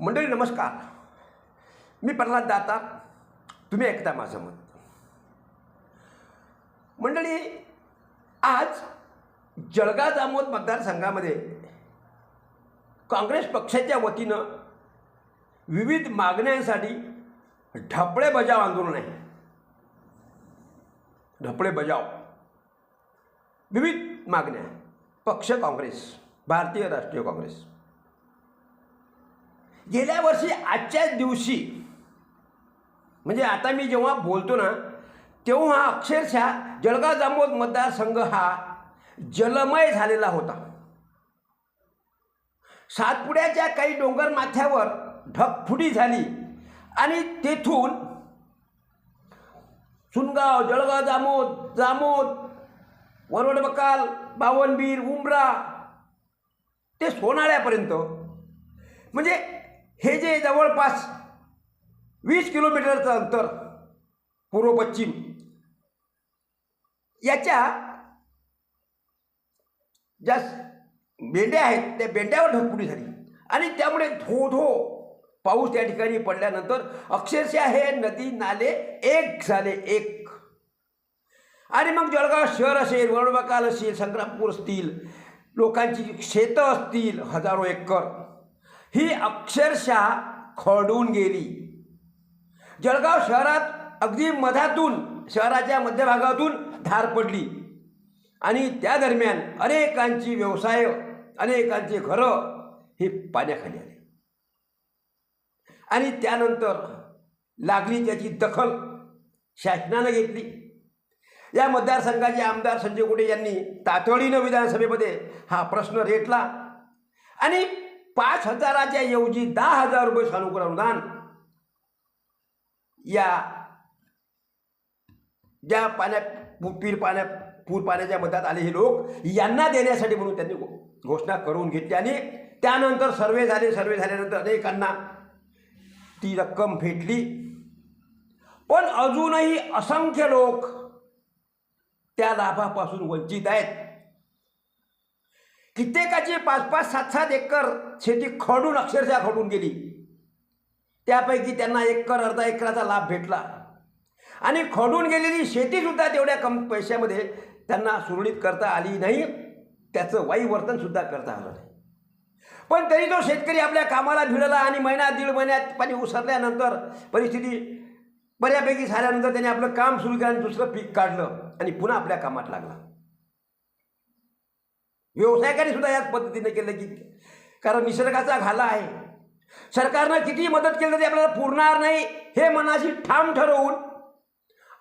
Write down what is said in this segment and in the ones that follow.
मंडळी नमस्कार. मी प्रल्हाद दाता. तुम्ही ऐकता माझं मत. मंडळी आज जळगाव जामोद मतदारसंघामध्ये काँग्रेस पक्षाच्या वतीनं विविध मागण्यांसाठी ढपळे बजाव आंदोलन आहे. ढपळे बजाव. विविध मागण्या. पक्ष काँग्रेस भारतीय राष्ट्रीय काँग्रेस. गेल्या वर्षी आजच्याच दिवशी म्हणजे आता मी जेव्हा बोलतो ना तेव्हा अक्षरशः जळगाव जांबोद मतदारसंघ हा जलमय झालेला होता. सातपुड्याच्या काही डोंगर माथ्यावर ढगफुटी झाली आणि तेथून सुनगाव जळगाव जामोद जामोद वरवड बकाल बावनबीर उमरा ते सोनाळ्यापर्यंत. म्हणजे हे जे जवळपास वीस किलोमीटरचं अंतर पूर्व पश्चिम. याच्या ज्या बेंड्या आहेत त्या बेंड्यावर ढगफुटी झाली. आणि त्यामुळे धो धो पाऊस त्या ठिकाणी पडल्यानंतर अक्षरशः हे नदी नाले एक झाले एक. आणि मग जळगाव शहर असेल वरडबाकाल असेल संग्रामपूर असतील लोकांची शेतं असतील हजारो एकर. ही अक्षरशः खडून गेली. जळगाव शहरात अगदी मधातून शहराच्या मध्यभागातून धार पडली. आणि त्या दरम्यान अनेकांची व्यवसाय अनेकांची घरं ही पाण्याखाली आली. आणि त्यानंतर लागली त्याची दखल शासनानं घेतली. या मतदारसंघाचे आमदार संजय गुडे यांनी तातडीनं विधानसभेमध्ये हा प्रश्न रेटला. आणि पाच हजाराच्या ऐवजी दहा हजार रुपये सानुकूल अनुदान या ज्या पाण्यात पीर पाण्या पूर पाण्याच्या मध्यात आले हे लोक यांना देण्यासाठी म्हणून त्यांनी घो- घोषणा करून घेतली आणि त्यानंतर सर्वे झाले सर्वे झाल्यानंतर अनेकांना ती रक्कम भेटली. पण अजूनही असंख्य लोक त्या लाभापासून वंचित आहेत. कित्येकाची पाच पाच सात सात एकर शेती खडून अक्षरशः खडून गेली. त्यापैकी त्यांना एकर अर्धा एकराचा लाभ भेटला. आणि खडून गेलेली शेतीसुद्धा तेवढ्या कम पैशामध्ये त्यांना सुरळीत करता आली नाही. त्याचं वाईवर्तनसुद्धा करता आलं नाही. पण तरी तो शेतकरी आपल्या कामाला भिडला आणि महिना दीड महिन्यात पाणी उसरल्यानंतर परिस्थिती बऱ्यापैकी झाल्यानंतर त्याने आपलं काम सुरू केलं आणि दुसरं पीक काढलं आणि पुन्हा आपल्या कामात लागला. व्यावसायिकांनी सुद्धा याच पद्धतीने केलं की कारण निसर्गाचा घाला आहे. सरकारनं किती मदत केली तरी आपल्याला पुरणार नाही हे मनाशी ठाम ठरवून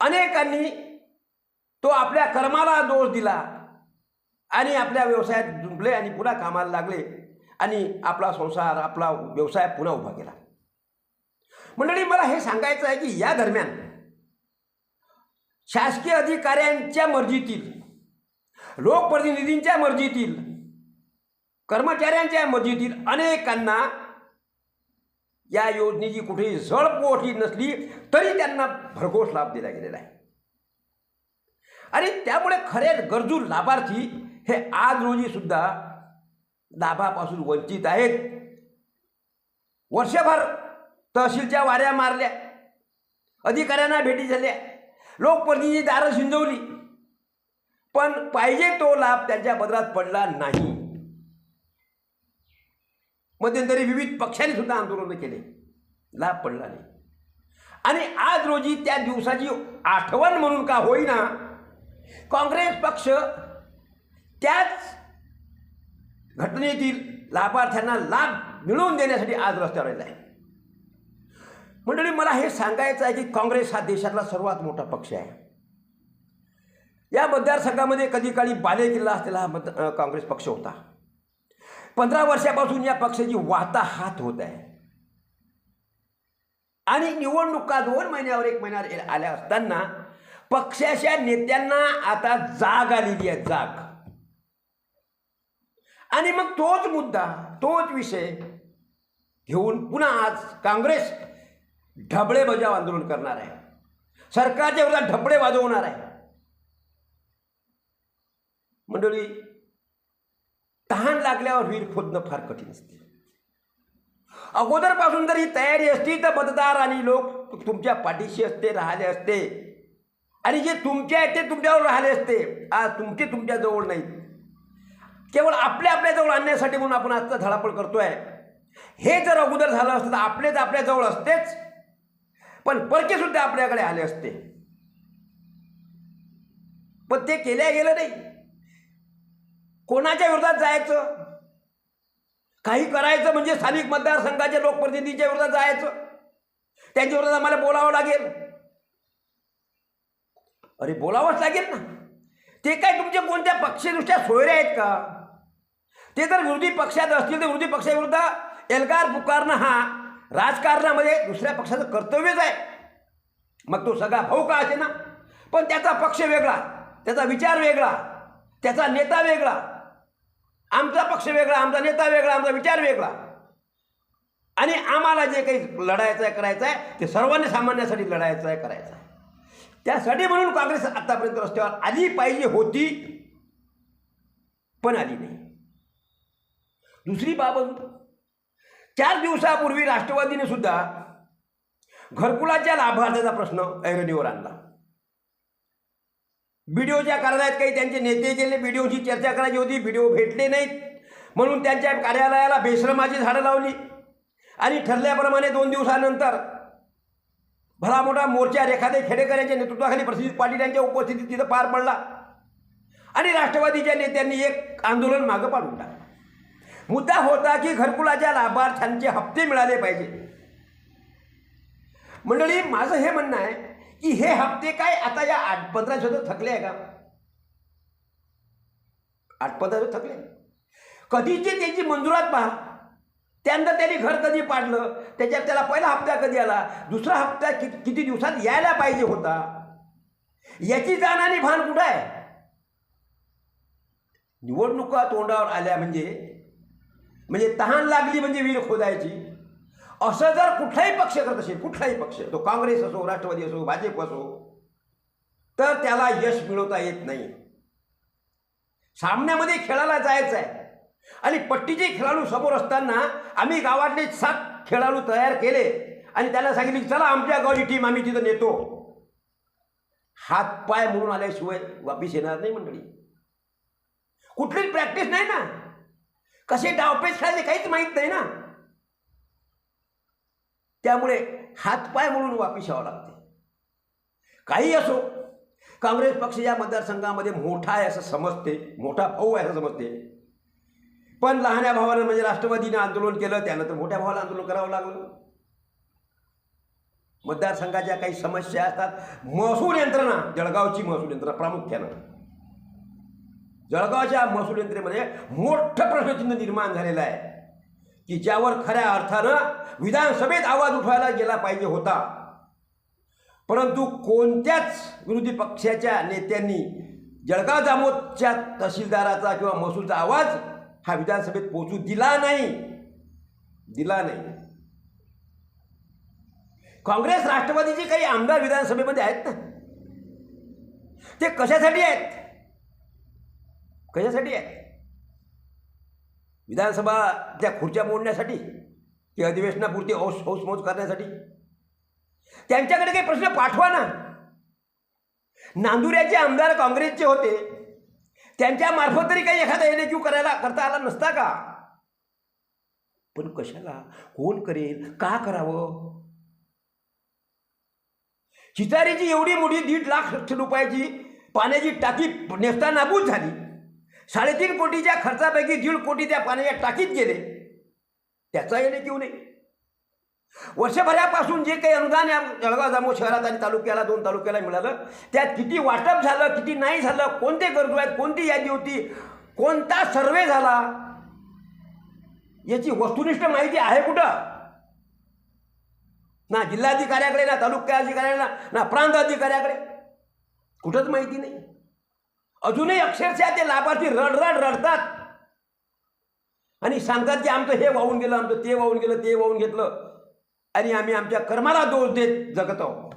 अनेकांनी तो आपल्या कर्माला दोष दिला आणि आपल्या व्यवसायात जुंपले आणि पुन्हा कामाला लागले आणि आपला संसार आपला व्यवसाय पुन्हा उभा केला. मंडळी मला हे सांगायचं आहे की या दरम्यान शासकीय अधिकाऱ्यांच्या मर्जीतील लोकप्रतिनिधींच्या मर्जीतील कर्मचाऱ्यांच्या मर्जीतील अनेकांना या योजनेची कुठेही जळपोटी नसली तरी त्यांना भरघोस लाभ दिला गेलेला आहे. आणि त्यामुळे खरे गरजू लाभार्थी हे आज रोजी सुद्धा लाभापासून वंचित आहेत. वर्षभर तहसीलच्या वाऱ्या मारल्या अधिकाऱ्यांना भेटी झाल्या लोकप्रतिनिधी दारं शिंजवली पण पाहिजे तो लाभ त्यांच्या बदलात पडला नाही. मध्यंतरी विविध पक्षांनी सुद्धा आंदोलन केले. लाभ पडला नाही. आणि आज रोजी त्या दिवसाची आठवण म्हणून का होईना काँग्रेस पक्ष त्याच घटनेतील लाभार्थ्यांना लाभ मिळवून देण्यासाठी आज रस्त्यावर आलेला आहे. मंडळी मला हे सांगायचं आहे की काँग्रेस हा देशातला सर्वात मोठा पक्ष आहे. या मतदारसंघामध्ये कधी काळी बालेकिल्ला असलेला हा मत काँग्रेस पक्ष होता. पंधरा वर्षापासून या पक्षाची वाहता हात होत आहे. आणि निवडणुका दोन महिन्यावर एक महिन्यावर आल्या असताना पक्षाच्या नेत्यांना आता जाग आलेली आहे जाग. आणि मग तोच मुद्दा तोच विषय घेऊन पुन्हा आज काँग्रेस ढबळे बजाव आंदोलन करणार आहे. सरकारच्या विरोधात ढबळे वाजवणार आहे. मंडळी तहान लागल्यावर विहीर खोदणं फार कठीण असते. अगोदरपासून जर ही तयारी असती तर मतदार आणि लोक तुमच्या पाठीशी असते राहिले असते. आणि जे तुमचे आहेत ते तुमच्यावर राहिले असते. आज तुमचे तुमच्याजवळ नाही नाहीत. केवळ आपल्या आपल्याजवळ आणण्यासाठी म्हणून आपण आजचा धडापड करतोय. हे जर अगोदर झालं असतं तर आपलेच आपल्याजवळ असतेच. पण परके सुद्धा आपल्याकडे आले असते. पण ते केल्या गेलं नाही. कोणाच्या विरोधात जायचं? काही करायचं म्हणजे स्थानिक मतदारसंघाच्या लोकप्रतिनिधीच्या विरोधात जायचं. त्यांच्या विरोधात आम्हाला बोलावं लागेल. अरे बोलावंच लागेल ना. ते काय तुमचे कोणत्या पक्षदृष्ट्या सोयरे आहेत का? ते जर विरोधी पक्षात असतील तर विरोधी पक्षाविरुद्ध एल्गार पुकारणं हा राजकारणामध्ये दुसऱ्या पक्षाचं कर्तव्यच आहे. मग तो सगळा भाऊ का असे ना पण त्याचा पक्ष वेगळा त्याचा विचार वेगळा त्याचा नेता वेगळा आमचा पक्ष वेगळा आमचा नेता वेगळा आमचा विचार वेगळा. आणि आम्हाला जे काही लढायचं आहे करायचं आहे ते सर्वांनी सामान्यासाठी लढायचं आहे करायचं आहे त्यासाठी म्हणून काँग्रेस आतापर्यंत रस्त्यावर आली पाहिजे होती पण आली नाही. दुसरी बाबत चार दिवसापूर्वी राष्ट्रवादीने सुद्धा घरकुलाच्या लाभार्थ्याचा प्रश्न ऐरणीवर आणला. बीडीओच्या कार्यालयात काही त्यांचे नेते गेले व्हिडिओची चर्चा करायची होती व्हिडिओ भेटले नाहीत. म्हणून त्यांच्या कार्यालयाला बेश्रमाची झाडं लावली. आणि ठरल्याप्रमाणे दोन दिवसानंतर भला मोठा मोर्चा रेखादे खेडेकर यांच्या नेतृत्वाखाली प्रसिद्ध पाटील यांच्या उपस्थितीत तिथं पार पडला. आणि राष्ट्रवादीच्या नेत्यांनी एक आंदोलन मागं पाडून टाकलं. मुद्दा होता की घरकुलाच्या लाभार्थ्यांचे हप्ते मिळाले पाहिजे. मंडळी माझं हे म्हणणं आहे की हे हप्ते काय? आता या आठ पंधरा दिवसात थकले आहे का? आठ पंधरा दिवस थकले. कधीची त्याची मंजुरात पहा. त्यानंतर त्यांनी घर कधी पाडलं? त्याच्यात त्याला पहिला हप्ता कधी आला? दुसरा हप्ता कि किती दिवसात यायला पाहिजे होता? याची जाण आणि भान कुठं आहे? निवडणुका तोंडावर आल्या म्हणजे म्हणजे तहान लागली म्हणजे विहीर खोदायची. असं जर कुठलाही पक्ष करत असेल कुठलाही पक्ष तो काँग्रेस असो राष्ट्रवादी असो भाजप असो तर त्याला यश मिळवता येत नाही. सामन्यामध्ये खेळायला जायचं आहे आणि पट्टीचे खेळाडू समोर असताना आम्ही गावातले सात खेळाडू तयार केले. आणि त्याला सांगितले चला आमच्या गावची टीम आम्ही तिथं नेतो. हात पाय म्हणून आल्याशिवाय वापिस येणार नाही मंडळी. कुठलीच प्रॅक्टिस नाही ना. कसे डावपेच खेळायचे काहीच माहीत नाही ना. त्यामुळे हातपाय म्हणून वापिस यावं लागते. काही असो काँग्रेस पक्ष या मतदारसंघामध्ये मोठा आहे असं समजते मोठा भाऊ आहे असं समजते. पण लहान्या भावानं म्हणजे राष्ट्रवादीनं आंदोलन केलं त्यानंतर मोठ्या भावाला आंदोलन करावं लागलं. मतदारसंघाच्या काही समस्या असतात महसूल यंत्रणा जळगावची महसूल यंत्रणा प्रामुख्यानं. जळगावच्या महसूल यंत्रणेमध्ये मोठं प्रश्नचिन्ह निर्माण झालेलं आहे. की ज्यावर खऱ्या अर्थानं विधानसभेत आवाज उठवायला गेला पाहिजे होता. परंतु कोणत्याच विरोधी पक्षाच्या नेत्यांनी जळगाव जामोदच्या तहसीलदाराचा किंवा महसूलचा आवाज हा विधानसभेत पोचू दिला नाही. दिला नाही. काँग्रेस राष्ट्रवादीचे काही आमदार विधानसभेमध्ये आहेत ना ते कशासाठी आहेत? कशासाठी आहेत? विधानसभा त्या खुर्च्या मोडण्यासाठी की अधिवेशनापुरती हौस हौसमौज करण्यासाठी. त्यांच्याकडे काही प्रश्न पाठवा ना. नांदुऱ्याचे आमदार काँग्रेसचे होते. त्यांच्या मार्फत तरी काही एखादा एन क्यू करायला करता आला नसता का? पण कशाला? कोण करेल? का करावं? चितारीची एवढी मोठी दीड लाख रुपयाची पाण्याची टाकी नेसता नाबूद झाली. साडेतीन कोटीच्या खर्चापैकी दीड कोटी त्या पाण्याच्या टाकीत गेले. त्याचा येणे किंवा नाही वर्षभरापासून जे काही अनुदान या जळगाव जामो शहरात आणि तालुक्याला दोन तालुक्याला मिळालं त्यात किती वाटप झालं किती नाही झालं कोणते गरजू आहेत कोणती यादी होती कोणता सर्वे झाला याची वस्तुनिष्ठ माहिती आहे कुठं? ना जिल्हाधिकाऱ्याकडे ना तालुका अधिकाऱ्याला ना प्रांत अधिकाऱ्याकडे. कुठंच माहिती नाही. अजूनही अक्षरशः ते लाभार्थी रडरड रडतात. आणि सांगतात की आमचं हे वाहून गेलं आमचं ते वाहून गेलं ते वाहून घेतलं. आणि आम्ही आमच्या कर्माला दोष देत जगत आहोत.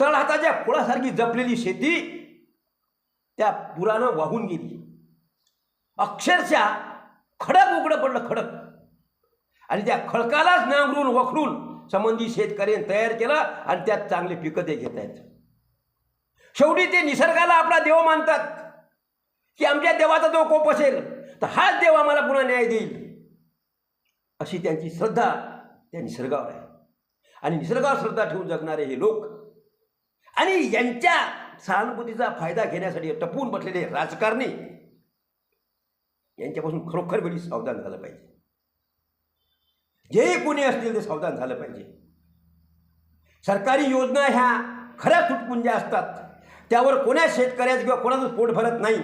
तळ हाताच्या जपलेली शेती त्या पुरानं वाहून गेली. अक्षरशः खडक उघडं पडलं खडक. आणि त्या खडकालाच नांगरून वखरून संबंधी शेतकऱ्यांनी तयार केलं आणि त्यात चांगले पिकं ते घेत आहेत शेवटी ते निसर्गाला आपला देव मानतात. की आमच्या देवाचा जो कोप असेल तर हाच देव आम्हाला पुन्हा न्याय देईल. अशी त्यांची श्रद्धा त्या निसर्गावर आहे. आणि निसर्गावर श्रद्धा ठेवून जगणारे हे लोक आणि यांच्या सहानुभूतीचा फायदा घेण्यासाठी टपून बसलेले राजकारणी यांच्यापासून खरोखर वेळी सावधान झालं पाहिजे. जे कोणी असतील ते सावधान झालं पाहिजे. सरकारी योजना ह्या खऱ्या तुटपुंज्या असतात. त्यावर कोण्या शेतकऱ्याचं किंवा कोणाचं पोट भरत नाही.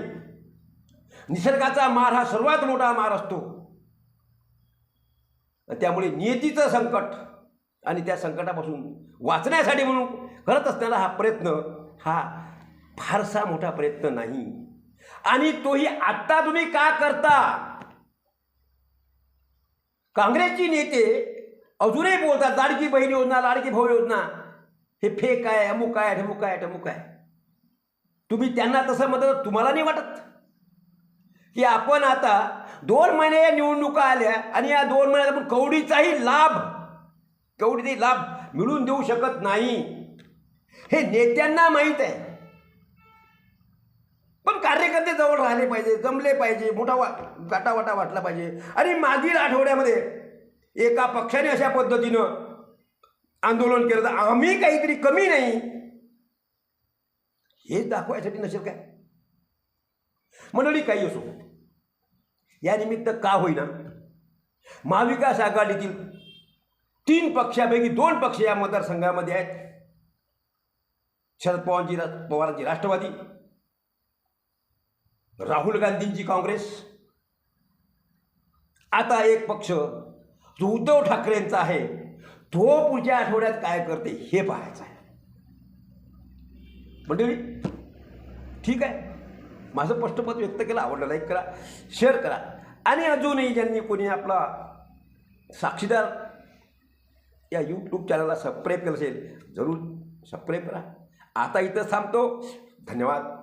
निसर्गाचा मार हा सर्वात मोठा मार असतो. त्यामुळे नियतीचं संकट आणि त्या संकटापासून वाचण्यासाठी म्हणून करत असताना हा प्रयत्न हा फारसा मोठा प्रयत्न नाही. आणि तोही आत्ता तुम्ही का करता? काँग्रेसची नेते अजूनही बोलतात लाडकी बहीण योजना लाडकी भाऊ योजना. हे फेक आहे अमुक आहे ढमुक आहे ढमुक आहे. तुम्ही त्यांना तसं मदत तुम्हाला नाही वाटत? की आपण आता दोन महिने या निवडणुका आल्या आणि या दोन महिन्यात आपण कवडीचाही लाभ कवडीचाही लाभ मिळवून देऊ शकत नाही. हे नेत्यांना माहीत आहे. पण कार्यकर्ते जवळ राहिले पाहिजे जमले पाहिजे मोठा वा गाटावाटा वाटला पाहिजे. आणि मागील आठवड्यामध्ये एका पक्षाने अशा पद्धतीनं आंदोलन केलं. तर आम्ही काहीतरी कमी नाही हे दाखवायसाठी नसेल काय? मंडळी काही असो. या निमित्त का होईना महाविकास आघाडीतील तीन पक्षापैकी दोन पक्ष या मतदारसंघामध्ये आहेत. शरद पवारांची पवारांची राष्ट्रवादी राहुल गांधींची काँग्रेस. आता एक पक्ष जो उद्धव ठाकरेंचा आहे तो पुढच्या आठवड्यात काय करते हे पाहायचं आहे. मंडळी ठीक आहे. माझं स्पष्टपद व्यक्त केलं आवडलं लाईक करा शेअर करा. आणि अजूनही ज्यांनी कोणी आपला साक्षीदार या यूट्यूब चॅनलला सबस्क्राईब केलं असेल जरूर सबस्क्राईब करा. आता इथं थांबतो. धन्यवाद.